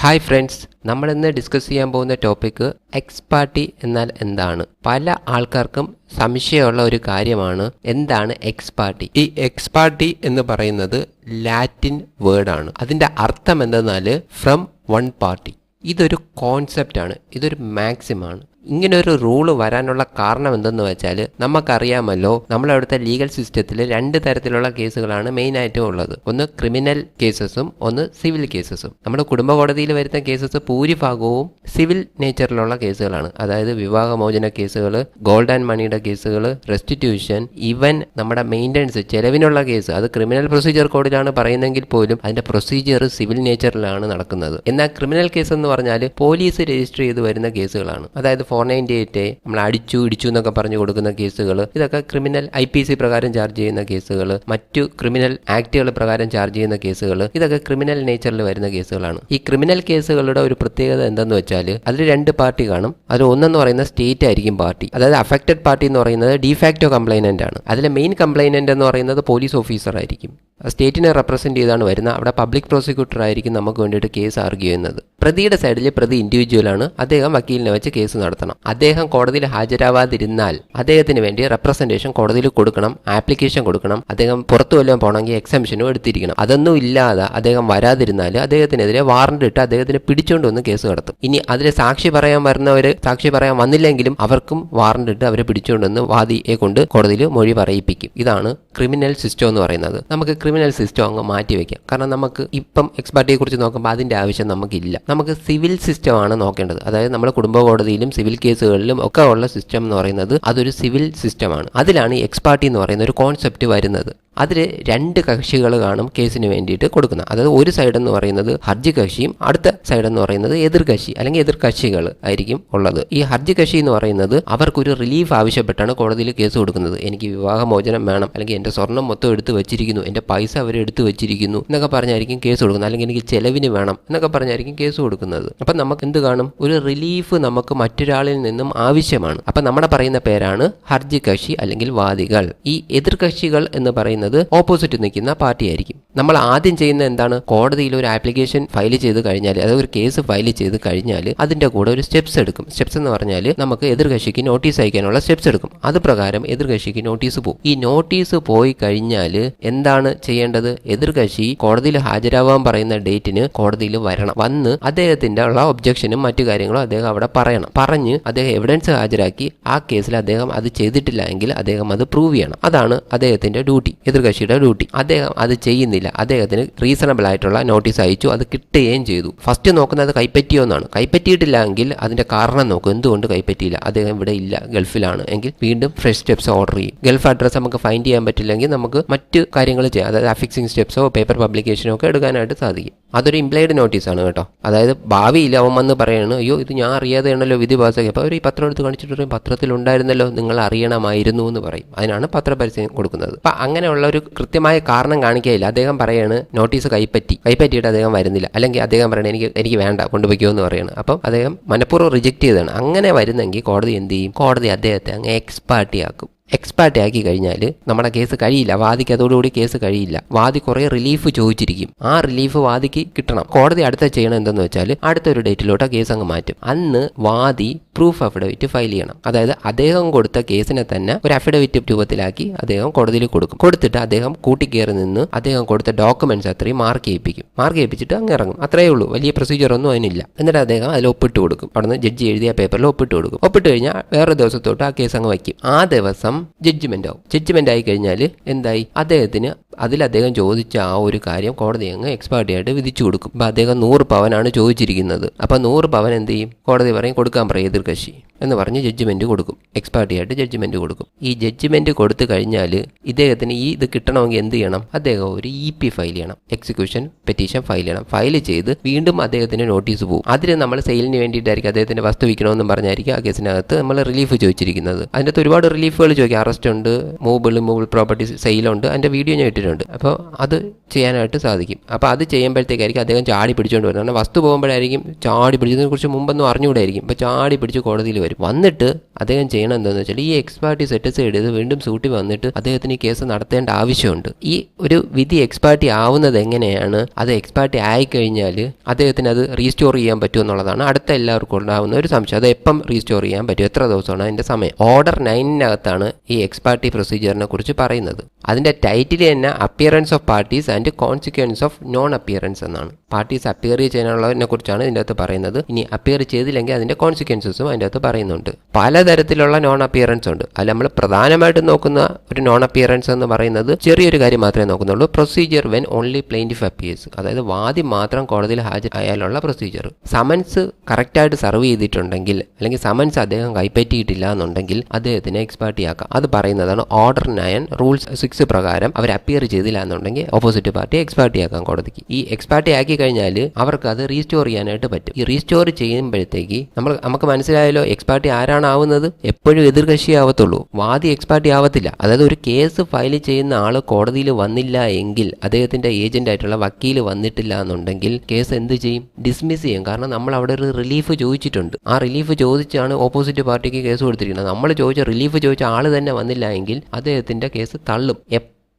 Hi friends നമ്മൾ ഇന്ന് discuss ചെയ്യാൻ പോകുന്ന ടോപ്പിക്ക് എക്സ് പാർട്ടി എന്നാൽ എന്താണ്? പല ആൾക്കാർക്കും സംശയമുള്ള ഒരു കാര്യമാണ് എന്താണ് എക്സ് പാർട്ടി ഈ എക്സ് പാർട്ടി എന്ന് പറയുന്നത് ലാറ്റിൻ വേർഡാണ് അതിന്റെ അർത്ഥം എന്തെന്നാൽ ഫ്രം വൺ പാർട്ടി ഇതൊരു കോൺസെപ്റ്റാണ് ഇതൊരു മാക്സിമാണ് ഇങ്ങനെ ഒരു റൂൾ വരാനുള്ള കാരണം എന്തെന്ന് വെച്ചാൽ നമുക്കറിയാമല്ലോ നമ്മളവിടുത്തെ ലീഗൽ സിസ്റ്റത്തിൽ രണ്ട് തരത്തിലുള്ള കേസുകളാണ് മെയിനായിട്ടും ഉള്ളത്. ഒന്ന് ക്രിമിനൽ കേസസും ഒന്ന് സിവിൽ കേസസും നമ്മുടെ കുടുംബ കോടതിയിൽ വരുന്ന കേസസ് ഭൂരിഭാഗവും സിവിൽ നേച്ചറിലുള്ള കേസുകളാണ്. അതായത് വിവാഹമോചന കേസുകൾ ഗോൾഡ് ആൻഡ് മണിയുടെ കേസുകൾ റെസ്റ്റിറ്റ്യൂഷൻ ഈവൻ നമ്മുടെ മെയിന്റനൻസ് ചെലവിനുള്ള കേസ്. അത് ക്രിമിനൽ പ്രൊസീജിയർ കോഡിലാണ് പറയുന്നെങ്കിൽ പോലും അതിന്റെ പ്രൊസീജിയർ സിവിൽ നേച്ചറിലാണ് നടക്കുന്നത്. എന്നാൽ ക്രിമിനൽ കേസ് എന്ന് പറഞ്ഞാൽ പോലീസ് രജിസ്റ്റർ ചെയ്ത് വരുന്ന കേസുകളാണ്. അതായത് ഫോർ നയന്റി എയ്റ്റ് നമ്മൾ അടിച്ചു ഇടിച്ചു എന്നൊക്കെ പറഞ്ഞു കൊടുക്കുന്ന കേസുകൾ ഇതൊക്കെ ക്രിമിനൽ ഐ പി സി പ്രകാരം ചാർജ് ചെയ്യുന്ന കേസുകൾ മറ്റു ക്രിമിനൽ ആക്ടുകൾ പ്രകാരം ചാർജ് ചെയ്യുന്ന കേസുകൾ ഇതൊക്കെ ക്രിമിനൽ നേച്ചറിൽ വരുന്ന കേസുകളാണ്. ഈ ക്രിമിനൽ കേസുകളുടെ ഒരു പ്രത്യേകത എന്തെന്ന് വെച്ചാൽ അതിൽ രണ്ട് പാർട്ടി കാണും. അതിൽ ഒന്നെന്ന് പറയുന്ന സ്റ്റേറ്റ് ആയിരിക്കും പാർട്ടി. അതായത് അഫക്റ്റഡ് പാർട്ടി എന്ന് പറയുന്നത് ഡിഫാക്റ്റോ കംപ്ലൈനന്റ് ആണ്. അതിലെ മെയിൻ കംപ്ലൈനന്റ് എന്ന് പറയുന്നത് പോലീസ് ഓഫീസർ ആയിരിക്കും. സ്റ്റേറ്റിനെ റെപ്രസെന്റ് ചെയ്താണ് വരുന്നത് അവിടെ പബ്ലിക് പ്രോസിക്യൂട്ടർ ആയിരിക്കും നമുക്ക് വേണ്ടിയിട്ട് കേസ് ആർഗ്യൂ ചെയ്യുന്നത്. പ്രതിയുടെ സൈഡിൽ പ്രതി ഇൻഡിവിജ്വലാണ് അദ്ദേഹം വക്കീലിനെ വെച്ച് കേസ് നടത്തണം. അദ്ദേഹം കോടതിയിൽ ഹാജരാവാതിരുന്നാൽ അദ്ദേഹത്തിന് വേണ്ടി റെപ്രസെന്റേഷൻ കോടതിയിൽ കൊടുക്കണം ആപ്ലിക്കേഷൻ കൊടുക്കണം അദ്ദേഹം പുറത്തു വല്ലതും പോകണമെങ്കിൽ എക്സംഷനും എടുത്തിരിക്കണം. അതൊന്നും ഇല്ലാതെ അദ്ദേഹം വരാതിരുന്നാൽ അദ്ദേഹത്തിനെതിരെ വാറണ്ട് ഇട്ട് അദ്ദേഹത്തിന് പിടിച്ചുകൊണ്ട് വന്ന് കേസ് നടത്തും. ഇനി അതിൽ സാക്ഷി പറയാൻ വരുന്നവർ സാക്ഷി പറയാൻ വന്നില്ലെങ്കിലും അവർക്കും വാറണ്ട് ഇട്ട് അവരെ പിടിച്ചുകൊണ്ട് വന്ന് വാദിയെ കൊണ്ട് കോടതിയിൽ മൊഴി പറയിപ്പിക്കും. ഇതാണ് ക്രിമിനൽ സിസ്റ്റം എന്ന് പറയുന്നത്. നമുക്ക് ക്രിമിനൽ സിസ്റ്റം അങ്ങ് മാറ്റി വെക്കാം കാരണം നമുക്ക് ഇപ്പം എക്സ്പെർട്ടിയെ കുറിച്ച് നോക്കുമ്പോൾ അതിന്റെ ആവശ്യം നമുക്കില്ല. നമുക്ക് സിവിൽ സിസ്റ്റമാണ് നോക്കേണ്ടത്. അതായത് നമ്മുടെ കുടുംബ കോടതിയിലും സിവിൽ കേസുകളിലും ഒക്കെ ഉള്ള സിസ്റ്റം എന്ന് പറയുന്നത് അതൊരു സിവിൽ സിസ്റ്റമാണ് അതിലാണ് ഈ എക്സ്പാർട്ടി എന്ന് പറയുന്ന ഒരു കോൺസെപ്റ്റ് വരുന്നത്. അതിൽ രണ്ട് കക്ഷികൾ കാണും കേസിന് വേണ്ടിയിട്ട് കൊടുക്കുന്നത്. അതായത് ഒരു സൈഡ് എന്ന് പറയുന്നത് ഹർജി കക്ഷിയും അടുത്ത സൈഡ് എന്ന് പറയുന്നത് എതിർ കക്ഷി അല്ലെങ്കിൽ എതിർ കക്ഷികൾ ആയിരിക്കും ഉള്ളത്. ഈ ഹർജി കക്ഷി എന്ന് പറയുന്നത് അവർക്കൊരു റിലീഫ് ആവശ്യപ്പെട്ടാണ് കോടതിയിൽ കേസ് കൊടുക്കുന്നത്. എനിക്ക് വിവാഹമോചനം വേണം അല്ലെങ്കിൽ എന്റെ സ്വർണം മൊത്തം എടുത്ത് വെച്ചിരിക്കുന്നു. എന്റെ പൈസ അവർ എടുത്തു വെച്ചിരിക്കുന്നു എന്നൊക്കെ പറഞ്ഞായിരിക്കും കേസ് കൊടുക്കുന്നത്. അല്ലെങ്കിൽ എനിക്ക് ചെലവിന് വേണം എന്നൊക്കെ പറഞ്ഞായിരിക്കും കേസ് കൊടുക്കുന്നത്. അപ്പം നമുക്ക് എന്ത് കാണും? ഒരു റിലീഫ് നമുക്ക് മറ്റൊരാളിൽ നിന്നും ആവശ്യമാണ്. അപ്പം നമ്മുടെ പറയുന്ന പേരാണ് ഹർജി കക്ഷി അല്ലെങ്കിൽ വാദികൾ. ഈ എതിർ കക്ഷികൾ എന്ന് പറയുന്നത് ഓപ്പോസിറ്റ് നിൽക്കുന്ന പാർട്ടി ആയിരിക്കും നമ്മൾ ആദ്യം ചെയ്യുന്ന എന്താണ്? കോടതിയിൽ ഒരു ആപ്ലിക്കേഷൻ ഫയൽ ചെയ്ത് കഴിഞ്ഞാൽ അതായത് ഒരു കേസ് ഫയൽ ചെയ്ത് കഴിഞ്ഞാൽ അതിന്റെ കൂടെ ഒരു സ്റ്റെപ്സ് എടുക്കും. സ്റ്റെപ്സ് എന്ന് പറഞ്ഞാൽ നമുക്ക് എതിർകക്ഷിക്ക് നോട്ടീസ് അയക്കാനുള്ള സ്റ്റെപ്സ് എടുക്കും. അത് പ്രകാരം എതിർകക്ഷിക്ക് നോട്ടീസ് പോകും ഈ നോട്ടീസ് പോയി കഴിഞ്ഞാൽ എന്താണ് ചെയ്യേണ്ടത്? എതിർകക്ഷി കോടതിയിൽ ഹാജരാവാൻ പറയുന്ന ഡേറ്റിന് കോടതിയിൽ വരണം. വന്ന് അദ്ദേഹത്തിന്റെ ഉള്ള ഒബ്ജക്ഷനും മറ്റു കാര്യങ്ങളും അദ്ദേഹം അവിടെ പറയണം. പറഞ്ഞ് അദ്ദേഹം എവിഡൻസ് ഹാജരാക്കി ആ കേസിൽ അദ്ദേഹം അത് ചെയ്തിട്ടില്ല എങ്കിൽ അദ്ദേഹം അത് പ്രൂവ് ചെയ്യണം. അതാണ് അദ്ദേഹത്തിന്റെ ഡ്യൂട്ടി എതിർകക്ഷിയുടെ ഡ്യൂട്ടി. അദ്ദേഹം അത് ചെയ്യുന്നില്ല അദ്ദേഹത്തിന് റീസണബിൾ ആയിട്ടുള്ള നോട്ടീസ് അയച്ചു. അത് കിട്ടുകയും ചെയ്തു. ഫസ്റ്റ് നോക്കുന്നത് കൈപ്പറ്റിയോ എന്നാണ്. കൈപ്പറ്റിയിട്ടില്ല അതിന്റെ കാരണം നോക്കും. എന്തുകൊണ്ട് കൈപ്പറ്റിയില്ല? അദ്ദേഹം ഇവിടെ ഇല്ല. ഗൾഫിലാണ്. എങ്കിൽ വീണ്ടും ഫ്രഷ് സ്റ്റെപ്സ് ഓർഡർ ചെയ്യും. ഗൾഫ് അഡ്രസ് നമുക്ക് ഫൈൻഡ് ചെയ്യാൻ പറ്റില്ലെങ്കിൽ നമുക്ക് മറ്റ് കാര്യങ്ങൾ ചെയ്യാം. അതായത് അഫിക്സിങ് സ്റ്റെപ്സോ പേപ്പർ പബ്ലിക്കേഷനോ ഒക്കെ എടുക്കാനായിട്ട് സാധിക്കും. അതൊരു ഇംപ്ലൈഡ് നോട്ടീസാണ് കേട്ടോ. അതായത് ഭാവിയിൽ അവൻ വന്ന് പറയാണ് അയ്യോ ഇത് ഞാൻ അറിയാതെയാണല്ലോ വിധി പാസ്സാക്കി അപ്പോൾ അവർ ഈ പത്രം എടുത്ത് കാണിച്ചിട്ട് പത്രത്തിൽ ഉണ്ടായിരുന്നല്ലോ. നിങ്ങൾ അറിയണമായിരുന്നു എന്ന് പറയും. അതിനാണ് പത്രപരസ്യം കൊടുക്കുന്നത്. അപ്പം അങ്ങനെയുള്ള ഒരു കൃത്യമായ കാരണം കാണിക്കുകയില്ല അദ്ദേഹം പറയാണ് നോട്ടീസ് കൈപ്പറ്റി. കൈപ്പറ്റിയിട്ട് അദ്ദേഹം വരുന്നില്ല. അല്ലെങ്കിൽ അദ്ദേഹം പറയണത് എനിക്ക് എനിക്ക് വേണ്ട കൊണ്ടുപോയിക്കോ എന്ന് പറയുന്നത് അപ്പം അദ്ദേഹം മനഃപൂർവം റിജക്ട് ചെയ്തതാണ് അങ്ങനെ വരുന്നെങ്കിൽ കോടതി എന്ത് ചെയ്യും? കോടതി അദ്ദേഹത്തെ അങ്ങ് എക്സ്പാർട്ടി ആക്കും. എക്സ്പാർട്ടി ആക്കി കഴിഞ്ഞാൽ നമ്മുടെ കേസ് കഴിയില്ല. വാദിക്ക് അതോടുകൂടി കേസ് കഴിയില്ല. വാദി കുറേ റിലീഫ് ചോദിച്ചിരിക്കും. ആ റിലീഫ് വാദിക്ക് കിട്ടണം. കോടതി അടുത്ത ചെയ്യണം എന്തെന്ന് വെച്ചാൽ അടുത്തൊരു ഡേറ്റിലോട്ട് കേസ് അങ്ങ് മാറ്റും. അന്ന് വാദി പ്രൂഫ് അഫിഡവിറ്റ് ഫയൽ ചെയ്യണം. അതായത് അദ്ദേഹം കൊടുത്ത കേസിനെ തന്നെ ഒരു അഫിഡവിറ്റ് രൂപത്തിലാക്കി അദ്ദേഹം കോടതിയിൽ കൊടുക്കും. കൊടുത്തിട്ട് അദ്ദേഹം കൂട്ടിക്കയറി നിന്ന് അദ്ദേഹം കൊടുത്ത ഡോക്യുമെന്റ്സ് അത്രയും മാർക്ക് ചെയ്യിപ്പിക്കും. മാർക്ക് ചെയ്യിപ്പിച്ചിട്ട് അങ്ങ് ഇറങ്ങും. അത്രയേ ഉള്ളൂ. വലിയ പ്രൊസീജിയർ ഒന്നും അതിനില്ല. എന്നിട്ട് അദ്ദേഹം അതിൽ ഒപ്പിട്ട് കൊടുക്കും. അവിടുന്ന് ജഡ്ജി എഴുതിയ പേപ്പറിൽ ഒപ്പിട്ട് കൊടുക്കും. ഒപ്പിട്ട് കഴിഞ്ഞാൽ വേറെ ദിവസത്തോട്ട് ആ കേസ് അങ്ങ് വയ്ക്കും. ആ ദിവസം ജഡ്ജ്മെന്റ് ആവും ജഡ്ജ്മെന്റ് ആയി കഴിഞ്ഞാൽ എന്തായി? അദ്ദേഹത്തിന് അതിൽ അദ്ദേഹം ചോദിച്ച ആ ഒരു കാര്യം കോടതി അങ്ങ് എക്സ്പേർട്ടിയായിട്ട് വിധിച്ചു കൊടുക്കും. അപ്പോൾ അദ്ദേഹം നൂറ് പവനാണ് ചോദിച്ചിരിക്കുന്നത്. അപ്പോൾ നൂറ് പവൻ എന്ത് ചെയ്യും? കോടതി പറയും കൊടുക്കാൻ പറയും എതിർകക്ഷി എന്ന് പറഞ്ഞ് ജഡ്ജ്മെന്റ് കൊടുക്കും. എക്സ്പേർട്ടിയായിട്ട് ജഡ്ജ്മെന്റ് കൊടുക്കും. ഈ ജഡ്ജ്മെന്റ് കൊടുത്തു കഴിഞ്ഞാൽ ഇദ്ദേഹത്തിന് ഈ ഇത് കിട്ടണമെങ്കിൽ എന്ത് ചെയ്യണം? അദ്ദേഹം ഒരു ഇ പി ഫയൽ ചെയ്യണം. എക്സിക്യൂഷൻ പെറ്റീഷൻ ഫയൽ ചെയ്യണം. ഫയൽ ചെയ്ത് വീണ്ടും അദ്ദേഹത്തിന് നോട്ടീസ് പോകും അതിന് നമ്മൾ സെയിലിന് വേണ്ടിയിട്ടായിരിക്കും അദ്ദേഹത്തിന്റെ വസ്തു വിൽക്കണമെന്നും പറഞ്ഞായിരിക്കും ആ കേസിനകത്ത് നമ്മൾ റിലീഫ് ചോദിച്ചിരിക്കുന്നത്. അതിനകത്ത് ഒരുപാട് റിലീഫുകൾ ചോദിക്കും. അറസ്റ്റ് ഉണ്ട് മൂബിൾ മൂബിൾ പ്രോപ്പർട്ടി സെയിലുണ്ട് അതിന്റെ വീഡിയോ ഞാൻ ഇട്ടിട്ടുണ്ട്. ചെയ്തിട്ടുണ്ട് അപ്പോൾ അത് ചെയ്യാനായിട്ട് സാധിക്കും. അപ്പോൾ അത് ചെയ്യുമ്പോഴത്തേക്കായിരിക്കും അദ്ദേഹം ചാടി പിടിച്ചുകൊണ്ട് വരുന്നത്. കാരണം വസ്തു പോകുമ്പോഴായിരിക്കും ചാടി പിടിച്ചതിനെ കുറിച്ച് മുമ്പൊന്നും അറിഞ്ഞുകൂടായിരിക്കും. അപ്പോൾ ചാടി പിടിച്ച് കോടതിയിൽ വരും. വന്നിട്ട് അദ്ദേഹം ചെയ്യണം എന്താണെന്ന് വെച്ചാൽ ഈ എക്സ്പാർട്ടി സെറ്റ് സൈഡ് ചെയ്ത് വീണ്ടും സൂട്ടി വന്നിട്ട് അദ്ദേഹത്തിന് ഈ കേസ് നടത്തേണ്ട ആവശ്യമുണ്ട്. ഈ ഒരു വിധി എക്സ്പാർട്ടി ആവുന്നത് എങ്ങനെയാണ്? അത് എക്സ്പാർട്ടി ആയിക്കഴിഞ്ഞാൽ അദ്ദേഹത്തിന് അത് റീസ്റ്റോർ ചെയ്യാൻ പറ്റും എന്നുള്ളതാണ് അടുത്ത എല്ലാവർക്കും ഉണ്ടാകുന്ന ഒരു സംശയം. അത് എപ്പം റീസ്റ്റോർ ചെയ്യാൻ പറ്റും? എത്ര ദിവസമാണ് അതിന്റെ സമയം? ഓർഡർ നയനിനകത്താണ് ഈ എക്സ്പാർട്ടി പ്രൊസീജിയറിനെ കുറിച്ച് പറയുന്നത്. അതിന്റെ ടൈറ്റിൽ തന്നെ appearance of parties and consequence of non appearance എന്നാണ്. പാർട്ടീസ് അപ്പിയർ ചെയ്യാനുള്ളതിനെ കുറിച്ചാണ് ഇതിന്റെ അകത്ത് പറയുന്നത്. ഇനി അപ്പിയർ ചെയ്തില്ലെങ്കിൽ അതിന്റെ കോൺസിക്വൻസസും അതിന്റെ അകത്ത് പറയുന്നുണ്ട്. പലതരത്തിലുള്ള നോൺ അപ്പിയറൻസ് ഉണ്ട്. അതിൽ നമ്മൾ പ്രധാനമായിട്ട് നോക്കുന്ന ഒരു നോൺ അപ്പിയറൻസ് എന്ന് പറയുന്നത് ചെറിയൊരു കാര്യം മാത്രമേ നോക്കുന്നുള്ളൂ. Procedure when only plaintiff appears അതായത് വാദി മാത്രം കോടതിയിൽ ഹാജർ ഹാജരായാലുള്ള പ്രൊസീജിയർ സമൻസ് കറക്റ്റായിട്ട് സർവ് ചെയ്തിട്ടുണ്ടെങ്കിൽ അല്ലെങ്കിൽ സമൻസ് അദ്ദേഹം കൈപ്പറ്റിയിട്ടില്ല എന്നുണ്ടെങ്കിൽ അദ്ദേഹത്തിനെ എക്സ്പാർട്ടിയാക്കാം അത് പറയുന്നതാണ് ഓർഡർ നയൻ റൂൾസ് സിക്സ് പ്രകാരം അവർ അപ്പിയർ ചെയ്തില്ല എന്നുണ്ടെങ്കിൽ ഓപ്പോസിറ്റ് പാർട്ടി എക്സ്പാർട്ടി ആക്കാം കോടതിക്ക്. ഈ എക്സ്പാർട്ടി ആക്കി കഴിഞ്ഞാൽ അവർക്ക് അത് റീസ്റ്റോർ ചെയ്യാനായിട്ട് പറ്റും. ഈ റീസ്റ്റോർ ചെയ്യുമ്പോഴത്തേക്ക് നമ്മൾ നമുക്ക് മനസ്സിലായല്ലോ എക്സ്പാർട്ടി ആരാണ് ആവുന്നത്? എപ്പോഴും എതിർകക്ഷി ആവത്തുള്ളൂ. വാദി എക്സ്പാർട്ടി ആവത്തില്ല. അതായത് ഒരു കേസ് ഫയൽ ചെയ്യുന്ന ആൾ കോടതിയിൽ വന്നില്ല എങ്കിൽ അദ്ദേഹത്തിന്റെ ഏജന്റ് ആയിട്ടുള്ള വക്കീൽ വന്നിട്ടില്ല എന്നുണ്ടെങ്കിൽ കേസ് എന്ത് ചെയ്യും? ഡിസ്മിസ് ചെയ്യും. കാരണം നമ്മൾ അവിടെ ഒരു റിലീഫ് ചോദിച്ചിട്ടുണ്ട്. ആ റിലീഫ് ചോദിച്ചാണ് ഓപ്പോസിറ്റ് പാർട്ടിക്ക് കേസ് കൊടുത്തിരിക്കുന്നത്. നമ്മൾ ചോദിച്ച റിലീഫ് ചോദിച്ച ആൾ തന്നെ വന്നില്ല എങ്കിൽ അദ്ദേഹത്തിന്റെ കേസ് തള്ളും.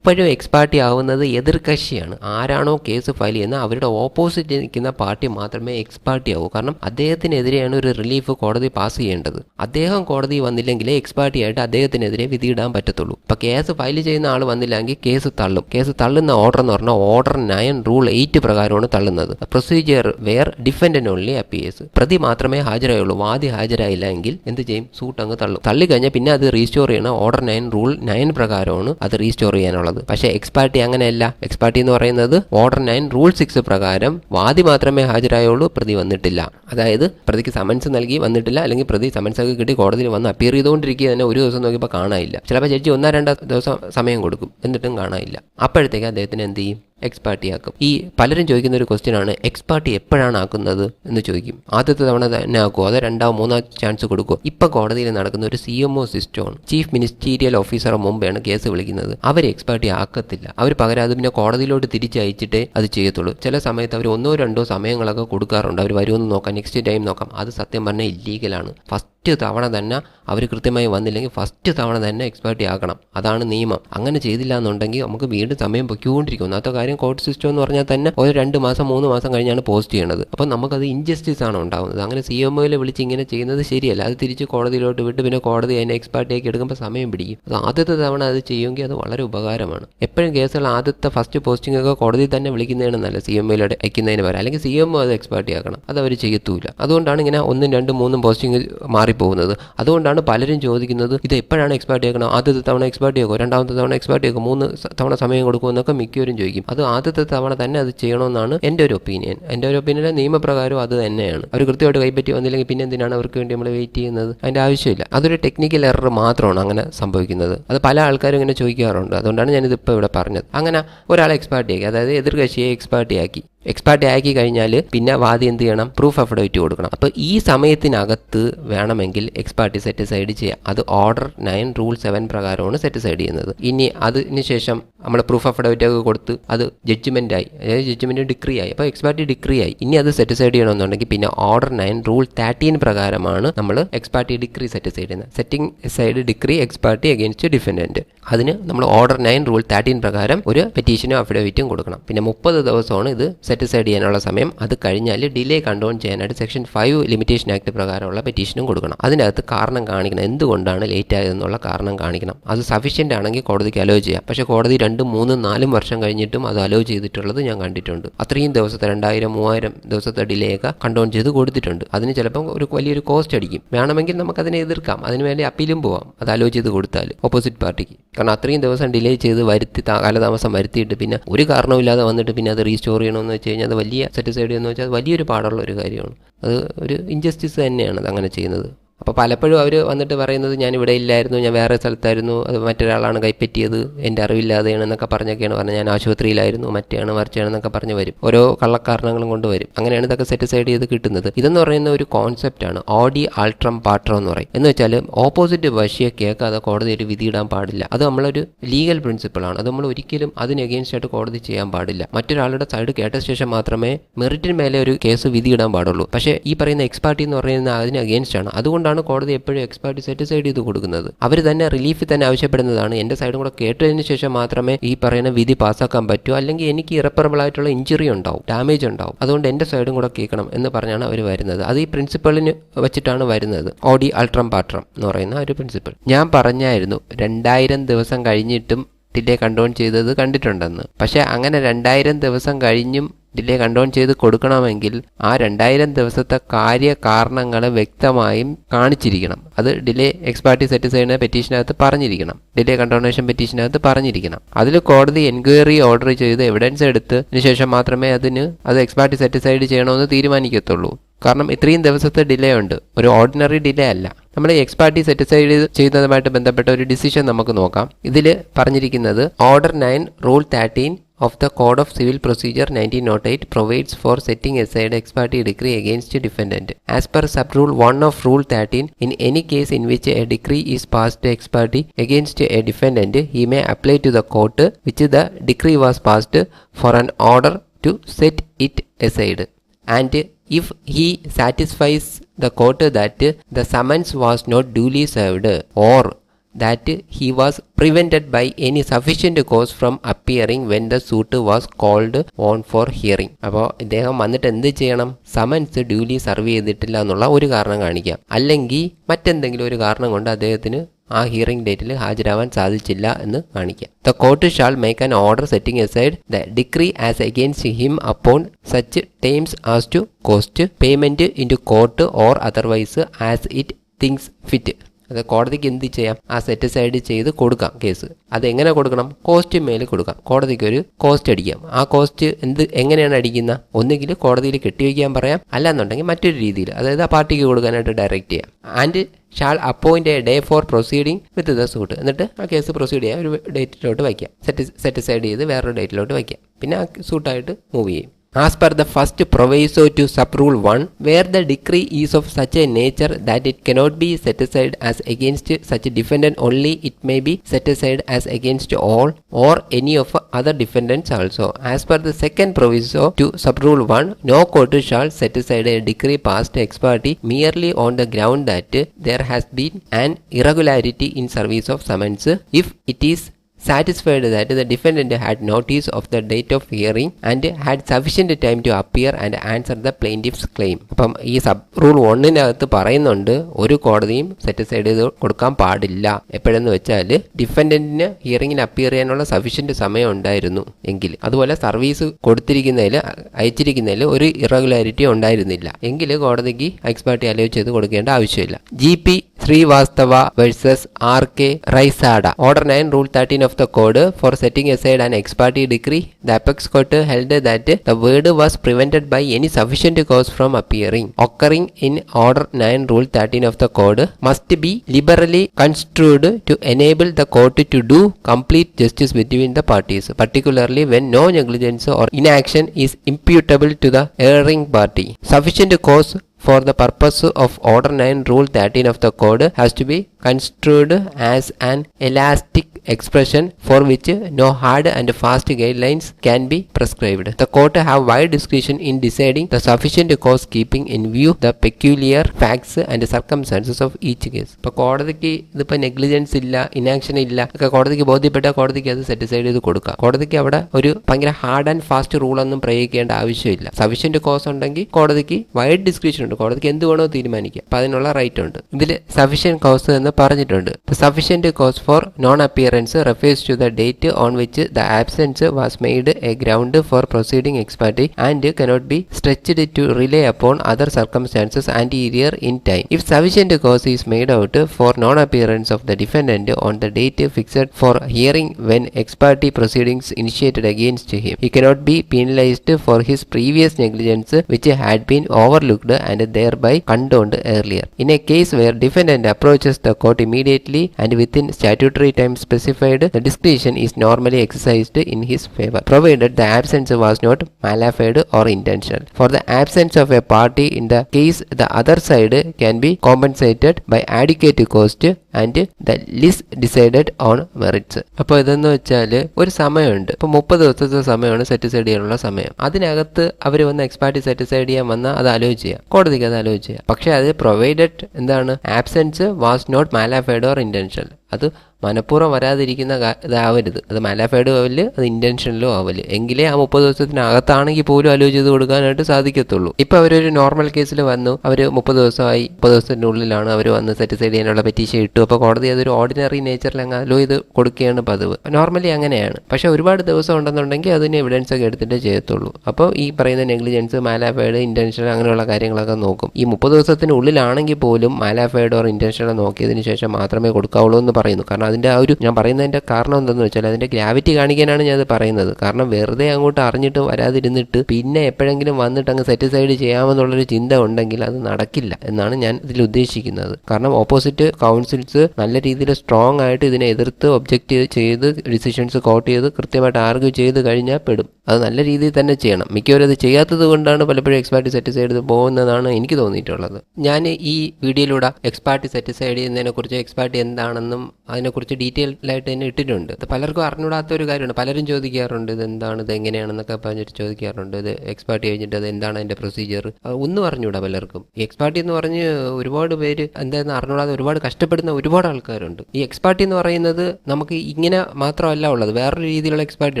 എപ്പോഴും എക്സ്പാർട്ടി ആവുന്നത് എതിർകക്ഷിയാണ്. ആരാണോ കേസ് ഫയൽ ചെയ്യുന്നത് അവരുടെ ഓപ്പോസിറ്റ് നിൽക്കുന്ന പാർട്ടി മാത്രമേ എക്സ്പാർട്ടി ആവൂ. കാരണം അദ്ദേഹത്തിനെതിരെയാണ് ഒരു റിലീഫ് കോടതി പാസ് ചെയ്യേണ്ടത്. അദ്ദേഹം കോടതി വന്നില്ലെങ്കിലേ എക്സ്പാർട്ടി ആയിട്ട് അദ്ദേഹത്തിനെതിരെ വിധിയിടാൻ പറ്റത്തുള്ളൂ. ഇപ്പൊ കേസ് ഫയൽ ചെയ്യുന്ന ആൾ വന്നില്ലെങ്കിൽ കേസ് തള്ളും. കേസ് തള്ളുന്ന ഓർഡർ എന്ന് പറഞ്ഞാൽ ഓർഡർ നയൻ റൂൾ എയ്റ്റ് പ്രകാരമാണ് തള്ളുന്നത്. Procedure where defendant only appears പ്രതി മാത്രമേ ഹാജരായുള്ളൂ. വാദി ഹാജരായില്ല എങ്കിൽ എന്ത് ചെയ്യും? സൂട്ട് അങ്ങ് തള്ളും. തള്ളി കഴിഞ്ഞാൽ പിന്നെ അത് റീസ്റ്റോർ ചെയ്യണം. ഓർഡർ നയൻ റൂൾ നയൻ പ്രകാരമാണ് അത് റീസ്റ്റോർ ചെയ്യാനുള്ളത്. പക്ഷേ എക്സ്പാർട്ടി അങ്ങനെയല്ല. എക്സ്പാർട്ടി എന്ന് പറയുന്നത് ഓർഡർ നയൻ റൂൾ സിക്സ് പ്രകാരം വാദി മാത്രമേ ഹാജരായുള്ളൂ പ്രതി വന്നിട്ടില്ല. അതായത് പ്രതിക്ക് സമൻസ് നൽകി വന്നിട്ടില്ല അല്ലെങ്കിൽ പ്രതി സമൻസ് ഒക്കെ കിട്ടി കോടതിയിൽ വന്ന് അപ്പീർ ചെയ്തുകൊണ്ടിരിക്കുക തന്നെ ഒരു ദിവസം നോക്കിയപ്പോൾ കാണാനില്ല. ചിലപ്പോൾ ജഡ്ജി ഒന്നോ രണ്ടോ ദിവസം സമയം കൊടുക്കും. എന്നിട്ടും കാണാനില്ല. അപ്പോഴത്തേക്ക് അദ്ദേഹത്തിന് എന്ത് ചെയ്യും? എക്സ്പാർട്ടി ആക്കും. ഈ പലരും ചോദിക്കുന്ന ഒരു ക്വസ്റ്റ്യൻ ആണ് എക്സ് പാർട്ടി എപ്പോഴാണ് ആക്കുന്നത് എന്ന് ചോദിക്കും. ആദ്യത്തെ തവണ തന്നെ ആക്കുമോ അതോ രണ്ടാമോ മൂന്നോ ചാൻസ് കൊടുക്കുമോ ഇപ്പൊ കോടതിയിൽ നടക്കുന്ന ഒരു സി എം ഒ സിസ്റ്റമാണ് ചീഫ് മിനിസ്റ്റീരിയൽ ഓഫീസർ മുമ്പെയാണ് കേസ് വിളിക്കുന്നത്. അവർ എക്സ് പാർട്ടി ആക്കത്തില്ല. അവർ പകരം അത് പിന്നെ കോടതിയിലോട്ട് തിരിച്ചയച്ചിട്ടേ അത് ചെയ്യത്തുള്ളൂ. ചില സമയത്ത് അവർ ഒന്നോ രണ്ടോ സമയങ്ങളൊക്കെ കൊടുക്കാറുണ്ട്. അവർ വരുമെന്ന് നോക്കാം നെക്സ്റ്റ് ടൈം നോക്കാം. അത് സത്യം പറഞ്ഞാൽ ഇല്ലീഗലാണ് ഫസ്റ്റ് തവണ തന്നെ അവർ കൃത്യമായി വന്നില്ലെങ്കിൽ ഫസ്റ്റ് തവണ തന്നെ എക്സ്പാർട്ടി ആക്കണം അതാണ് നിയമം. അങ്ങനെ ചെയ്തില്ല എന്നുണ്ടെങ്കിൽ നമുക്ക് വീണ്ടും സമയം പൊയ്ക്കൊണ്ടിരിക്കും. ഒന്നാമത്തെ കാര്യം കോർട്ട് സിസ്റ്റം എന്ന് പറഞ്ഞാൽ തന്നെ ഒരു രണ്ട് മാസം മൂന്ന് മാസം കഴിഞ്ഞാണ് പോസ്റ്റ് ചെയ്യണത്. അപ്പോൾ നമുക്കത് ഇൻജസ്റ്റിസ് ആണ് ഉണ്ടാകുന്നത് അങ്ങനെ സി എം ഒയിൽ വിളിച്ച് ഇങ്ങനെ ചെയ്യുന്നത് ശരിയല്ല. അത് തിരിച്ച് കോടതിയിലോട്ട് വിട്ട് പിന്നെ കോടതി അതിനെ എക്സ്പാർട്ടിയാക്കി എടുക്കുമ്പോൾ സമയം പിടിക്കും. അത് ആദ്യത്തെ തവണ അത് ചെയ്യുമെങ്കിൽ അത് വളരെ ഉപകാരമാണ്. എപ്പോഴും കേസുകൾ ആദ്യത്തെ ഫസ്റ്റ് പോസ്റ്റിംഗ് ഒക്കെ കോടതി തന്നെ വിളിക്കുന്നതാണ് നല്ല സി എം ഒയിലോട്ട് അയക്കുന്നതിന് പകരം. അല്ലെങ്കിൽ സി എം ഒ അത് എക്സ്പാർട്ടി ആക്കണം. അത് അവർ ചെയ്യത്തൂല അതുകൊണ്ടാണ് ഇങ്ങനെ ഒന്നും രണ്ടും മൂന്നും പോസ്റ്റിംഗ് മാറിപ്പോകുന്നത്. അതുകൊണ്ടാണ് പലരും ചോദിക്കുന്നത് ഇത് എപ്പോഴാണ് എക്സ്പാർട്ടി ചെയ്യണം ആദ്യത്തെ തവണ എക്സ്പാർട്ടി ചെയ്യുമോ രണ്ടാമത്തെ തവണ എക്സ്പാർട്ടി ചെയ്യുമോ മൂന്ന് തവണ സമയം കൊടുക്കുമെന്നൊക്കെ മിക്കവരും ചോദിക്കും. അത് ആദ്യത്തെ തവണ തന്നെ അത് ചെയ്യണമെന്നാണ് എന്റെ ഒരു ഒപ്പീനിയൻ എന്റെ ഒരു ഒപ്പീനിയൻ നിയമപ്രകാരം അത് തന്നെയാണ്. അവർ കൃത്യമായിട്ട് കൈപ്പറ്റി വന്നില്ലെങ്കിൽ പിന്നെ എന്തിനാണ് അവർക്ക് വേണ്ടി നമ്മൾ വെയിറ്റ് ചെയ്യുന്നത്? അതിന്റെ ആവശ്യമില്ല. അതൊരു ടെക്നിക്കൽ എറർ മാത്രമാണ് അങ്ങനെ സംഭവിക്കുന്നത്. അത് പല ആൾക്കാരും ഇങ്ങനെ ചോദിക്കാറുണ്ട്. അതുകൊണ്ടാണ് ഞാനിത് ഇപ്പോൾ ഇവിടെ പറഞ്ഞത്. അങ്ങനെ ഒരാളെ എക്സ്പാർട്ടി ചെയ്യുക അതായത് എതിർകക്ഷിയെ എക്സ്പാർട്ടി ആക്കി. എക്സ്പാർട്ടി ആക്കി കഴിഞ്ഞാൽ പിന്നെ വാദി എന്ത് ചെയ്യണം? പ്രൂഫ് അഫിഡവിറ്റ് കൊടുക്കണം. അപ്പോൾ ഈ സമയത്തിനകത്ത് വേണമെങ്കിൽ എക്സ്പാർട്ടി സെറ്റ് സൈഡ് ചെയ്യാം. അത് ഓർഡർ നയൻ റൂൾ സെവൻ പ്രകാരമാണ് സെറ്റ് സൈഡ് ചെയ്യുന്നത്. ഇനി അതിന് ശേഷം നമ്മൾ പ്രൂഫ് അഫിഡവിറ്റ് ഒക്കെ കൊടുത്ത് അത് ജഡ്ജ്മെന്റ് ആയി. അതായത് ജഡ്ജ്മെന്റ് ഡിഗ്രി ആയി. അപ്പോൾ എക്സ്പാർട്ടി ഡിഗ്രി ആയി. ഇനി അത് സെറ്റ് സൈഡ് ചെയ്യണമെന്നുണ്ടെങ്കിൽ പിന്നെ ഓർഡർ നയൻ റൂൾ തേർട്ടീൻ പ്രകാരമാണ് നമ്മൾ ex parte decree set side ചെയ്യുന്നത്. Setting side decree ex parte against defendant അതിന് നമ്മൾ ഓർഡർ നയൻ റൂൾ തേർട്ടീൻ പ്രകാരം ഒരു പെറ്റീഷനും അഫിഡവിറ്റും കൊടുക്കണം. പിന്നെ മുപ്പത് ദിവസമാണ് ഇത് സെറ്റ് സൈഡ് ചെയ്യാനുള്ള സമയം അത് കഴിഞ്ഞാൽ ഡിലേ കണ്ടോൺ ചെയ്യാനായിട്ട് സെക്ഷൻ ഫൈവ് ലിമിറ്റേഷൻ ആക്ട് പ്രകാരമുള്ള പെറ്റീഷനും കൊടുക്കണം. അതിനകത്ത് കാരണം കാണിക്കണം. എന്തുകൊണ്ടാണ് ലേറ്റ് ആയതെന്നുള്ള കാരണം കാണിക്കണം. അത് സഫീഷ്യന്റ് ആണെങ്കിൽ കോടതിക്ക് അലോ ചെയ്യാം. പക്ഷേ കോടതി രണ്ടും മൂന്നും നാലും വർഷം കഴിഞ്ഞിട്ടും അത് അലോ ചെയ്തിട്ടുള്ളത് ഞാൻ കണ്ടിട്ടുണ്ട്. അത്രയും ദിവസത്തെ രണ്ടായിരം മൂവായിരം ദിവസത്തെ ഡിലേ ഒക്കെ കൺട്രോൾ ചെയ്ത് കൊടുത്തിട്ടുണ്ട്. അതിന് ചിലപ്പം ഒരു വലിയൊരു കോസ്റ്റ് അടിക്കും. വേണമെങ്കിൽ നമുക്കതിനെ എതിർക്കാം. അതിന് വേണ്ടി അപ്പീലും പോവാം. അത് അലോ ചെയ്ത് കൊടുത്താൽ ഓപ്പോസിറ്റ് പാർട്ടിക്ക് കാരണം അത്രയും ദിവസം ഡിലേ ചെയ്ത് വരുത്തി കാലതാമസം വരുത്തിയിട്ട് പിന്നെ ഒരു കാരണവുമില്ലാതെ വന്നിട്ട് പിന്നെ അത് റീസ്റ്റോർ ചെയ്യണമെന്ന് വെച്ച് കഴിഞ്ഞാൽ അത് വലിയ സെറ്റിസൈഡ് എന്ന് വെച്ചാൽ വലിയൊരു പാടുള്ള ഒരു കാര്യമാണ്. അത് ഒരു ഇൻജസ്റ്റിസ് തന്നെയാണ് അത് അങ്ങനെ ചെയ്യുന്നത്. അപ്പോൾ പലപ്പോഴും അവർ വന്നിട്ട് പറയുന്നത് ഞാൻ ഇവിടെ ഇല്ലായിരുന്നു ഞാൻ വേറെ സ്ഥലത്തായിരുന്നു അത് മറ്റൊരാളാണ് കൈപ്പറ്റിയത് എന്റെ അറിവില്ലാതെയാണ് എന്നൊക്കെ പറഞ്ഞൊക്കെയാണ് പറഞ്ഞത്. ഞാൻ ആശുപത്രിയിലായിരുന്നു മറ്റേയാണ് മറിച്ചാണെന്നൊക്കെ പറഞ്ഞ് വരും. ഓരോ കള്ളക്കാരണങ്ങളും കൊണ്ടുവരും അങ്ങനെയാണ് ഇതൊക്കെ സെറ്റിസൈഡ് ചെയ്ത് കിട്ടുന്നത്. ഇതെന്ന് പറയുന്ന ഒരു കോൺസെപ്റ്റാണ് ഓഡി ആൾട്രം പാട്രം എന്ന് പറയും. എന്ന് വെച്ചാൽ ഓപ്പോസിറ്റ് വശിയെ കേൾക്കാതെ ഒരു വിധിയിടാൻ പാടില്ല. അത് നമ്മളൊരു ലീഗൽ പ്രിൻസിപ്പിളാണ് അത് നമ്മൾ ഒരിക്കലും അതിന് അഗെയിൻസ്റ്റ് ആയിട്ട് കോടതി ചെയ്യാൻ പാടില്ല. മറ്റൊരാളുടെ സൈഡ് കേട്ട ശേഷം മാത്രമേ മെറിറ്റിന് മേലെ ഒരു കേസ് വിധിയിടാൻ പാടുള്ളൂ. പക്ഷേ ഈ പറയുന്ന എക്സ്പാർട്ടി എന്ന് പറയുന്നത് അതിന് അഗെയിൻസ്റ്റ് ആണ്. അതുകൊണ്ടാണ് കോടതി എപ്പോഴും എക്സ്പേർട്ട് സെറ്റിസൈഡ് ചെയ്ത് കൊടുക്കുന്നത്. അവർ തന്നെ റിലീഫ് തന്നെ ആവശ്യപ്പെടുന്നതാണ്. എന്റെ സൈഡും കൂടെ കേട്ടതിന് ശേഷം മാത്രമേ ഈ പറയുന്ന വിധി പാസ്സാക്കാൻ പറ്റൂ. അല്ലെങ്കിൽ എനിക്ക് ഇറപ്പറബിൾ ആയിട്ടുള്ള ഇഞ്ചുറി ഉണ്ടാവും ഡാമേജ് ഉണ്ടാവും. അതുകൊണ്ട് എന്റെ സൈഡും കൂടെ കേൾക്കണം എന്ന് പറഞ്ഞാണ് അവർ വരുന്നത്. അത് ഈ പ്രിൻസിപ്പളിന് വെച്ചിട്ടാണ് വരുന്നത്. ഓഡി അൾട്രം പാട്രം എന്ന് പറയുന്ന ഒരു പ്രിൻസിപ്പൾ ഞാൻ പറഞ്ഞായിരുന്നു രണ്ടായിരം ദിവസം കഴിഞ്ഞിട്ടും ഡിലേ കണ്ടോൺ ചെയ്തത് കണ്ടിട്ടുണ്ടെന്ന്. പക്ഷേ അങ്ങനെ രണ്ടായിരം ദിവസം കഴിഞ്ഞും ഡിലേ കണ്ടോൺ ചെയ്ത് കൊടുക്കണമെങ്കിൽ ആ രണ്ടായിരം ദിവസത്തെ കാര്യ കാരണങ്ങൾ വ്യക്തമായും കാണിച്ചിരിക്കണം. അത് ഡിലേ എക്സ്പാർട്ടി സെറ്റിസൈഡിനെ പെറ്റീഷനകത്ത് പറഞ്ഞിരിക്കണം. ഡിലേ കണ്ടോണേഷൻ പെറ്റീഷനകത്ത് പറഞ്ഞിരിക്കണം. അതിൽ കോടതി എൻക്വയറി ഓർഡർ ചെയ്ത് എവിഡൻസ് എടുത്തതിന് ശേഷം മാത്രമേ അതിന് അത് എക്സ്പാർട്ടി സെറ്റിസൈഡ് ചെയ്യണമെന്ന് തീരുമാനിക്കത്തുള്ളൂ. കാരണം ഇത്രയും ദിവസത്തെ ഡിലേ ഉണ്ട്. ഒരു ഓർഡിനറി ഡിലേ അല്ല. നമ്മൾ എക്സ്പാർട്ടി സെറ്റിസൈഡ് ചെയ്യുന്നതുമായിട്ട് ബന്ധപ്പെട്ട ഒരു ഡിസിഷൻ നമുക്ക് നോക്കാം. ഇതിൽ പറഞ്ഞിരിക്കുന്നത് order nine rule thirteen of the Code of Civil Procedure 1908 provides for setting aside ex parte decree against a defendant. As per subrule 1 of Rule 13, in any case in which a decree is passed ex parte against a defendant, he may apply to the court which the decree was passed for an order to set it aside. And if he satisfies the court that the summons was not duly served or that he was prevented by any sufficient cause from appearing when the suit was called on for hearing. അപ്പോൾ ഇദ്ദേഹം വന്നിട്ട് എന്ത് ചെയ്യണം? Summons duly serve ചെയ്തിട്ടില്ല എന്നുള്ള ഒരു കാരണം കാണിക്കാം. അല്ലെങ്കിൽ മറ്റെന്തെങ്കിലും ഒരു കാരണം കൊണ്ട് അദ്ദേഹത്തിന് ആ ഹിയറിംഗ് ഡേറ്റിൽ ഹാജരാവാൻ സാധിച്ചില്ല എന്ന് കാണിക്കാം. The court shall make an order setting aside the decree as against him upon such times as to cost payment into court or otherwise as it thinks fit അത് കോടതിക്ക് എന്ത് ചെയ്യാം? ആ സെറ്റ് സൈഡ് ചെയ്ത് കൊടുക്കാം കേസ് അത് എങ്ങനെ കൊടുക്കണം? കോസ്റ്റ് മേൽ കൊടുക്കാം. കോടതിക്ക് ഒരു കോസ്റ്റ് അടിക്കാം. ആ കോസ്റ്റ് എന്ത് എങ്ങനെയാണ് അടിക്കുന്ന? ഒന്നുകിൽ കോടതിയിൽ കെട്ടിവെക്കാൻ പറയാം. അല്ലാന്നുണ്ടെങ്കിൽ മറ്റൊരു രീതിയിൽ. അതായത് ആ പാർട്ടിക്ക് കൊടുക്കാനായിട്ട് ഡയറക്റ്റ് ചെയ്യാം. And shall appoint a day for proceeding with the suit എന്നിട്ട് ആ കേസ് പ്രൊസീഡ് ചെയ്യാൻ ഒരു ഡേറ്റിലോട്ട് വയ്ക്കാം. സെറ്റ് സെറ്റ് സൈഡ് ചെയ്ത് വേറൊരു ഡേറ്റിലോട്ട് വയ്ക്കാം. പിന്നെ ആ സൂട്ടായിട്ട് മൂവ് ചെയ്യും. As per the first proviso to subrule 1, where the decree is of such a nature that it cannot be set aside as against such a defendant only, it may be set aside as against all or any of other defendants also. As per the second proviso to subrule 1, no court shall set aside a decree passed ex parte merely on the ground that there has been an irregularity in service of summons if it is satisfied that the defendant had notice of the date of hearing and had sufficient time to appear and answer the plaintiff's claim. അപ്പം ഈ sub rule ഒന്നിനകത്ത് പറയുന്നുണ്ട് ഒരു കോടതിയും set aside ചെയ്ത് കൊടുക്കാൻ പാടില്ല. എപ്പോഴെന്ന് വെച്ചാൽ ഡിഫൻഡന്റിന് ഹിയറിംഗിന് appear ചെയ്യാനുള്ള സഫീഷ്യന്റ് സമയം ഉണ്ടായിരുന്നു. എങ്കിൽ അതുപോലെ സർവീസ് കൊടുത്തിരിക്കുന്നതിൽ അയച്ചിരിക്കുന്നതിൽ ഒരു ഇറഗുലാരിറ്റി ഉണ്ടായിരുന്നില്ല. എങ്കിൽ കോടതിക്ക് എക്സ്പേർട്ടി അലോ ചെയ്ത് കൊടുക്കേണ്ട ആവശ്യമില്ല. G P Srivastav versus R.K. Raisada. Order 9, Rule 13 of the Code for setting aside an ex parte decree, the apex court held that the word was prevented by any sufficient cause from appearing. Occurring in Order 9, Rule 13 of the Code must be liberally construed to enable the court to do complete justice between the parties, particularly when no negligence or inaction is imputable to the erring party. Sufficient cause for the purpose of Order 9 Rule 13 of the Code has to be construed as an elastic expression for which no hard and fast guidelines can be prescribed. The court have wide discretion in deciding the sufficient cause keeping in view the peculiar facts and circumstances of each case. ഇപ്പോൾ കോടതിക്ക് ഇതിപ്പോൾ negligence ഇല്ല inaction ഇല്ല ഒക്കെ കോടതിക്ക് ബോധ്യപ്പെട്ട കോടതിക്ക് അത് സെറ്റിസൈഡ് ചെയ്ത് കൊടുക്കാം കോടതിക്ക് അവിടെ ഒരു ഭയങ്കര ഹാർഡ് ആൻഡ് ഫാസ്റ്റ് റൂൾ ഒന്നും പ്രയോഗിക്കേണ്ട ആവശ്യമില്ല സഫീഷ്യന്റ് കോസ് ഉണ്ടെങ്കിൽ കോടതിക്ക് വൈഡ് ഡിസ്ക്രിപ്ഷൻ ഉണ്ട്. കോടതിക്ക് എന്ത് വേണോ തീരുമാനിക്കാം. അപ്പം അതിനുള്ള റൈറ്റ് ഉണ്ട് ഇതിൽ സഫീഷ്യന്റ് കോസ് എന്ന് പറഞ്ഞിട്ടുണ്ട്. Sufficient cause for non appearance refers to the date on which the absence was made a ground for proceeding ex parte and cannot be stretched to rely upon other circumstances and earlier in time if sufficient cause is made out for non appearance of the defendant on the date fixed for hearing when ex parte proceedings initiated against him he cannot be penalised for his previous negligence which had been overlooked and and thereby condoned earlier. In a case where defendant approaches the court immediately and within statutory time specified, the discretion is normally exercised in his favor, provided the absence was not malafide or intentional. For the absence of a party in the case, the other side can be compensated by adequate cost and the list decided on merits അപ്പോൾ ഇതെന്ന് വെച്ചാൽ ഒരു സമയമുണ്ട്. ഇപ്പോൾ മുപ്പത് ദിവസത്തെ സമയമാണ് set aside ചെയ്യാനുള്ള സമയം. അതിനകത്ത് അവർ വന്ന് എക്സ്പാർട്ടി സെറ്റിസൈഡ് ചെയ്യാൻ വന്നാൽ അത് ആലോചിച്ച് ചെയ്യാം. കോടതിക്ക് അത് ആലോചിച്ച് ചെയ്യാം. പക്ഷേ അത് പ്രൊവൈഡഡ് എന്താണ്? Absence was not mala fide or intentional അത് മനഃപൂർവം വരാതിരിക്കുന്ന ഇതാവരുത്. അത് മാലാഫൈഡും ആവൽ അത് ഇന്റൻഷനിലും ആവൽ. എങ്കിലേ ആ മുപ്പത് ദിവസത്തിനകത്താണെങ്കിൽ പോലും ആലോചിച്ച് ചെയ്ത് കൊടുക്കാനായിട്ട് സാധിക്കത്തുള്ളൂ. ഇപ്പം അവരൊരു നോർമൽ കേസിൽ വന്നു. അവർ മുപ്പത് ദിവസമായി മുപ്പത് ദിവസത്തിനുള്ളിലാണ് അവർ വന്ന് സെറ്റിസൈഡ് ചെയ്യാനുള്ള പെറ്റീഷൻ ഇട്ടു. അപ്പോൾ കോടതി അതൊരു ഓർഡിനറി നേച്ചറിൽ അങ്ങ് അലോ ചെയ്ത് കൊടുക്കുകയാണ് പതിവ്. നോർമലി അങ്ങനെയാണ്. പക്ഷേ ഒരുപാട് ദിവസം ഉണ്ടെന്നുണ്ടെങ്കിൽ അതിന് എവിഡൻസ് ഒക്കെ എടുത്തിട്ടേ ചെയ്യത്തുള്ളൂ. അപ്പോൾ ഈ പറയുന്ന നെഗ്ലിജൻസ് മാലാഫൈഡ് ഇന്റൻഷൻ അങ്ങനെയുള്ള കാര്യങ്ങളൊക്കെ നോക്കും. ഈ മുപ്പത് ദിവസത്തിനുള്ളിലാണെങ്കിൽ പോലും മാലാഫൈഡ് ഓർ ഇന്റൻഷനോ നോക്കിയതിന് ശേഷം മാത്രമേ കൊടുക്കാവുള്ളൂ എന്ന് പറയുന്നു. കാരണം അതിന്റെ ആ ഒരു ഞാൻ പറയുന്നതിന്റെ കാരണം എന്തെന്ന് വെച്ചാൽ അതിന്റെ ഗ്രാവിറ്റി കാണിക്കാനാണ് ഞാൻ അത് പറയുന്നത്. കാരണം വെറുതെ അങ്ങോട്ട് അറിഞ്ഞിട്ട് വരാതിരുന്നിട്ട് പിന്നെ എപ്പോഴെങ്കിലും വന്നിട്ട് അങ്ങ് സെറ്റിസൈഡ് ചെയ്യാമെന്നുള്ളൊരു ചിന്ത ഉണ്ടെങ്കിൽ അത് നടക്കില്ല എന്നാണ് ഞാൻ ഇതിൽ ഉദ്ദേശിക്കുന്നത്. കാരണം ഓപ്പോസിറ്റ് കൗൺസിൽസ് നല്ല രീതിയിൽ സ്ട്രോങ് ആയിട്ട് ഇതിനെ എതിർത്ത് ഒബ്ജക്റ്റ് ചെയ്ത് ഡിസിഷൻസ് കോട്ട് ചെയ്ത് കൃത്യമായിട്ട് ആർഗ്യൂ ചെയ്ത് കഴിഞ്ഞാൽ പെടും. അത് നല്ല രീതിയിൽ തന്നെ ചെയ്യണം. മിക്കവരും അത് ചെയ്യാത്തത് കൊണ്ടാണ് പലപ്പോഴും എക്സ്പാർട്ടി സെറ്റിസൈഡ് പോകുന്നതാണ് എനിക്ക് തോന്നിയിട്ടുള്ളത്. ഞാൻ ഈ വീഡിയോയിലൂടെ എക്സ്പാർട്ടി സെറ്റിസൈഡ് ചെയ്യുന്നതിനെ കുറിച്ച് എക്സ്പാർട്ടി എന്താണെന്നും അതിനെക്കുറിച്ച് ഡീറ്റെയിൽഡ് ആയിട്ട് തന്നെ ഇട്ടിട്ടുണ്ട്. പലർക്കും അറിഞ്ഞൂടാത്ത ഒരു കാര്യമാണ്. പലരും ചോദിക്കാറുണ്ട് ഇത് എന്താണ് ഇത് എങ്ങനെയാണെന്നൊക്കെ പറഞ്ഞിട്ട് ചോദിക്കാറുണ്ട്. ഇത് എക്സ്പാർട്ടി കഴിഞ്ഞിട്ട് അത് എന്താണ് അതിന്റെ പ്രൊസീജിയർ ഒന്നും അറിഞ്ഞൂടാ പലർക്കും. ഈ എക്സ്പാർട്ടി എന്ന് പറഞ്ഞ് ഒരുപാട് പേര് എന്താണെന്ന് അറിഞ്ഞൂടാതെ ഒരുപാട് കഷ്ടപ്പെടുന്ന ഒരുപാട് ആൾക്കാരുണ്ട്. ഈ എക്സ്പാർട്ടി എന്ന് പറയുന്നത് നമുക്ക് ഇങ്ങനെ മാത്രമല്ല ഉള്ളത്. വേറൊരു രീതിയിലുള്ള എക്സ്പാർട്ടി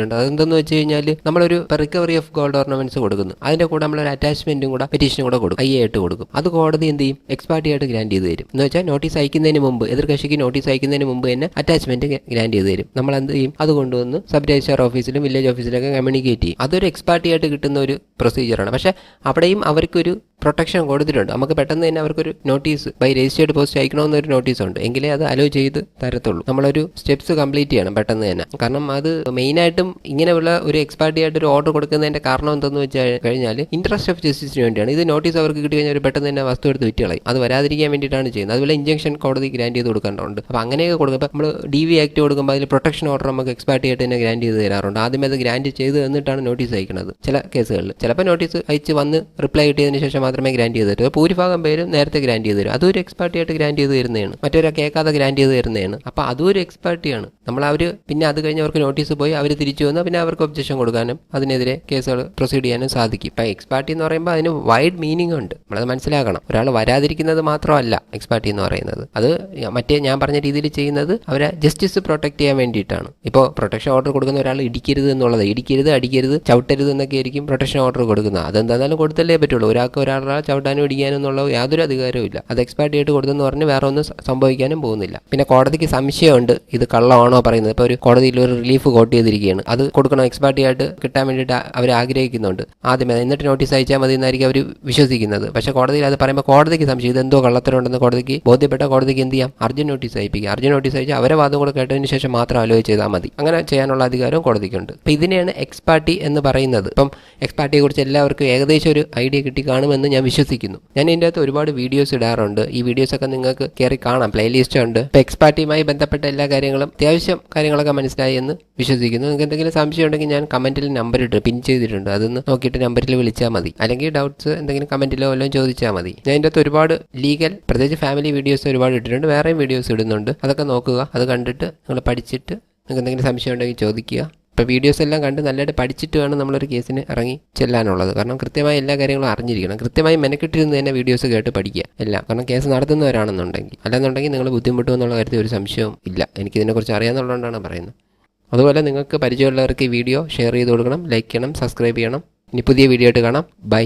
ഉണ്ട്. അതെന്തെന്ന് വെച്ച് കഴിഞ്ഞാൽ നമ്മളൊരു റിക്കവറി ഓഫ് ഗോൾഡ് ഓർണമെന്റ്സ് കൊടുക്കുന്നു. അതിന്റെ കൂടെ നമ്മളൊരു അറ്റാച്ച്മെന്റും കൂടെ പെറ്റീഷനും കൂടെ കൊടുക്കും. ഐ ആയിട്ട് കൊടുക്കും. അത് കോടതി എന്ത് ചെയ്യും? എക്സ്പാർട്ടി ആയിട്ട് ഗ്രാൻഡ് ചെയ്ത് തരും. എന്ന് വെച്ചാൽ നോട്ടീസ് അയക്കുന്നതിന് മുമ്പ് എതിർ കക്ഷിക്ക് നോട്ടീസ് അയക്കുന്നതിന് മുമ്പ് തന്നെ അറ്റാച്ച്മെന്റ് ഗ്രാൻഡ് ചെയ്ത് തരും. നമ്മൾ എന്ത് ചെയ്യും? അത് കൊണ്ടുവന്ന് സബ് രജിസ്ട്രാർ ഓഫീസിലും വില്ലേജ് ഓഫീസിലൊക്കെ കമ്മ്യൂണിക്കേറ്റ് ചെയ്യും. അതൊരു എക്സ്പാർട്ടി ആയിട്ട് കിട്ടുന്ന ഒരു പ്രൊസീജിയറാണ് പക്ഷേ അവിടെയും അവർക്കൊരു പ്രൊട്ടക്ഷൻ കൊടുത്തിട്ടുണ്ട്. നമുക്ക് പെട്ടെന്ന് തന്നെ അവർക്കൊരു നോട്ടീസ് ബൈ രജിസ്റ്റേർഡ് പോസ്റ്റ് അയക്കണമെന്നൊരു നോട്ടീസ് ഉണ്ട്. എങ്കിലേ അത് അലോ ചെയ്ത് തരത്തുള്ളൂ. നമ്മളൊരു സ്റ്റെപ്സ് കംപ്ലീറ്റ് ചെയ്യണം പെട്ടെന്ന് തന്നെ. കാരണം അത് മെയിനായിട്ടും ഇങ്ങനെയുള്ള ഒരു എക്സ്പാർട്ടി ആയിട്ട് ഒരു ഓർഡർ കൊടുക്കുന്നതിന്റെ കാരണം എന്തെന്ന് വെച്ചാൽ കഴിഞ്ഞാൽ ഇൻട്രസ്റ്റ് ഓഫ് ജസ്റ്റിസിന് വേണ്ടിയാണ്. ഇത് നോട്ടീസ് അവർക്ക് കിട്ടി കഴിഞ്ഞാൽ പെട്ടെന്ന് തന്നെ വസ്തു എടുത്ത് വിറ്റുകളായി. അത് വരാതിരിക്കാൻ വേണ്ടിയിട്ടാണ് ചെയ്യുന്നത്. അതുപോലെ ഇഞ്ചക്ഷൻ കോടതി ഗ്രാൻഡ് ചെയ്ത് കൊടുക്കേണ്ടതുണ്ട്. അപ്പോൾ അങ്ങനെയൊക്കെ കൊടുക്കും. ഇപ്പോൾ നമ്മൾ ഡി വി ആക്ട് കൊടുക്കുമ്പോൾ അതിൽ പ്രൊട്ടക്ഷൻ ഓർഡർ നമുക്ക് എക്സ്പാർട്ടി ചെയ്തിട്ട് തന്നെ ഗ്രാൻഡ് ചെയ്ത് തരാറുണ്ട്. ആദ്യമേ അത് ഗ്രാൻഡ് ചെയ്ത് തന്നിട്ടാണ് നോട്ടീസ് അയക്കുന്നത് ചില കേസുകളിൽ ചിലപ്പോൾ നോട്ടീസ് അയച്ച് വന്ന് റിപ്ലൈ കിട്ടിയതിന് ശേഷം മാത്രമേ ഗ്രാൻഡ് ചെയ്ത് തരൂ. ഭൂരിഭാഗം പേരും നേരത്തെ ഗ്രാൻഡ് ചെയ്ത് തരും. അതൊരു എക്സ്പാർട്ടി ആയിട്ട് ഗ്രാൻഡ് ചെയ്ത് തരുന്നതാണ്. മറ്റൊരാൾ കേൾക്കാതെ ഗ്രാൻഡ് ചെയ്ത് തരുന്നതാണ്. അപ്പോൾ അതും ഒരു എക്സ്പാർട്ടിയാണ് നമ്മൾ അവർ പിന്നെ അത് കഴിഞ്ഞ് അവർക്ക് നോട്ടീസ് പോയി അവർ തിരിച്ചു വന്നാൽ പിന്നെ അവർക്ക് ഒബ്ജക്ഷൻ കൊടുക്കാനും അതിനെതിരെ കേസുകൾ പ്രൊസീഡ് ചെയ്യാനും സാധിക്കും. ഇപ്പം എക്സ്പാർട്ടി എന്ന് പറയുമ്പോൾ അതിന് വൈഡ് മീനിങ് ഉണ്ട്. നമ്മളത് മനസ്സിലാക്കണം. ഒരാൾ വരാതിരിക്കുന്നത് മാത്രമല്ല എക്സ്പാർട്ടി എന്ന് പറയുന്നത്. അത് മറ്റേ ഞാൻ പറഞ്ഞ രീതിയിൽ ചെയ്യുന്നത് അവരെ ജസ്റ്റിസ് പ്രൊട്ടക്ട് ചെയ്യാൻ വേണ്ടിയിട്ടാണ്. ഇപ്പോൾ പ്രൊട്ടക്ഷൻ ഓർഡർ കൊടുക്കുന്ന ഒരാൾ ഇടിക്കരുത് എന്നുള്ളത് ഇടിക്കരുത് അടിക്കരുത് ചവിട്ടരുത് എന്നൊക്കെ ആയിരിക്കും പ്രൊട്ടക്ഷൻ ഓർഡർ കൊടുക്കുന്നത്. അതെന്തായാലും കൊടുത്തല്ലേ പറ്റുള്ളൂ. ഒരാൾക്ക് ഒരാളെ ചവിട്ടാനും ഇടിക്കാനും എന്നുള്ള യാതൊരു അധികാരവും ഇല്ല. അത് എക്സ്പാർട്ടി ആയിട്ട് കൊടുത്തെന്ന് പറഞ്ഞ് വേറെ ഒന്നും സംഭവിക്കാനും പോകുന്നില്ല. പിന്നെ കോടതിക്ക് സംശയമുണ്ട്. ഇത് കള്ളമാണോ പറയുന്നത്? ഇപ്പോൾ ഒരു കോടതിയിൽ ഒരു റിലീഫ് കോട്ട് ചെയ്തിരിക്കുകയാണ്. അത് കൊടുക്കണം എക്സ്പാർട്ടി ആയിട്ട് കിട്ടാൻ വേണ്ടിയിട്ട് അവർ ആഗ്രഹിക്കുന്നുണ്ട്. ആദ്യമേ എന്നിട്ട് നോട്ടീസ് അയച്ചാൽ മതി എന്നായിരിക്കും അവർ വിശ്വസിക്കുന്നത്. പക്ഷേ കോടതിയിൽ അത് പറയുമ്പോൾ കോടതിക്ക് സംശയം. ഇത് ഇതെന്തോ കള്ളത്തരമുണ്ടെന്ന് കോടതിക്ക് ബോധ്യപ്പെട്ട കോടതിക്ക് എന്ത് ചെയ്യാം? അർജുൻ നോട്ടീസ് അയപ്പിക്കുക അർജുൻ നോട്ടീസ് അയച്ച് അവരെ വാദം കൂടെ കേട്ടതിന് ശേഷം മാത്രം ആലോചിച്ച് ചെയ്താൽ മതി. അങ്ങനെ ചെയ്യാനുള്ള അധികാരവും കോടതിക്കുണ്ട്. അപ്പോൾ ഇതിനെയാണ് എക്സ്പാർട്ടി എന്ന് പറയുന്നത്. ഇപ്പം എക്സ്പാർട്ടിയെ കുറിച്ച് എല്ലാവർക്കും ഏകദേശം ഒരു ഐഡിയ കിട്ടി കാണുമെന്ന് ഞാൻ വിശ്വസിക്കുന്നു. ഞാൻ ഇതിന്റെ അകത്ത് ഒരുപാട് വീഡിയോസ് ഇടാറുണ്ട്. ഈ വീഡിയോസ് ഒക്കെ നിങ്ങൾക്ക് കയറി കാണാം. പ്ലേലിസ്റ്റ് ഉണ്ട്. ഇപ്പോൾ എക്സ്പാർട്ടിയുമായി ബന്ധപ്പെട്ട എല്ലാ കാര്യങ്ങളും അത്യാവശ്യം കാര്യങ്ങളൊക്കെ മനസ്സിലായി എന്ന് വിശ്വസിക്കുന്നു. നിങ്ങൾക്ക് എന്തെങ്കിലും സംശയം ഉണ്ടെങ്കിൽ ഞാൻ കമന്റിൽ നമ്പർ ഇട്ട് പിൻ ചെയ്തിട്ടുണ്ട്. അതൊന്ന് നോക്കിയിട്ട് നമ്പറിൽ വിളിച്ചാൽ മതി. അല്ലെങ്കിൽ ഡൗട്ട്സ് എന്തെങ്കിലും കമന്റിലോ വല്ലതും ചോദിച്ചാൽ മതി. ഞാൻ ഇതിന്റെ അകത്ത് ഒരുപാട് ലീഗൽ പ്രത്യേകിച്ച് ഫാമിലി വീഡിയോസ് ഒരുപാട് ഇട്ടിട്ടുണ്ട്. വേറെയും വീഡിയോസ് ഇടുന്നുണ്ട്. അതൊക്കെ നോക്കുക. അത് കണ്ടിട്ട് നിങ്ങൾ പഠിച്ചിട്ട് നിങ്ങൾക്ക് എന്തെങ്കിലും സംശയം ഉണ്ടെങ്കിൽ ചോദിക്കുക. ഇപ്പോൾ വീഡിയോസ് എല്ലാം കണ്ട് നല്ലതായിട്ട് പഠിച്ചിട്ട് വേണം നമ്മളൊരു കേസിന് ഇറങ്ങി ചെല്ലാനുള്ളത്. കാരണം കൃത്യമായി എല്ലാ കാര്യങ്ങളും അറിഞ്ഞിരിക്കണം. കൃത്യമായി മെനക്കെട്ടിരുന്ന് തന്നെ വീഡിയോസ് കേട്ട് പഠിക്കുക. എല്ലാം. കാരണം കേസ് നടത്തുന്നവരാണെന്നുണ്ടെങ്കിൽ. അല്ലെന്നുണ്ടെങ്കിൽ നിങ്ങൾ ബുദ്ധിമുട്ടും എന്നുള്ള കാര്യത്തിൽ ഒരു സംശയവും ഇല്ല. എനിക്കിതിനെക്കുറിച്ച് അറിയാമെന്നുള്ളതുകൊണ്ടാണ് പറയുന്നത്. അതുപോലെ നിങ്ങൾക്ക് പരിചയമുള്ളവർക്ക് ഈ വീഡിയോ ഷെയർ ചെയ്ത് കൊടുക്കണം ലൈക്ക് ചെയ്യണം സബ്സ്ക്രൈബ് ചെയ്യണം. ഇനി പുതിയ വീഡിയോ ആയിട്ട് കാണാം. ബൈ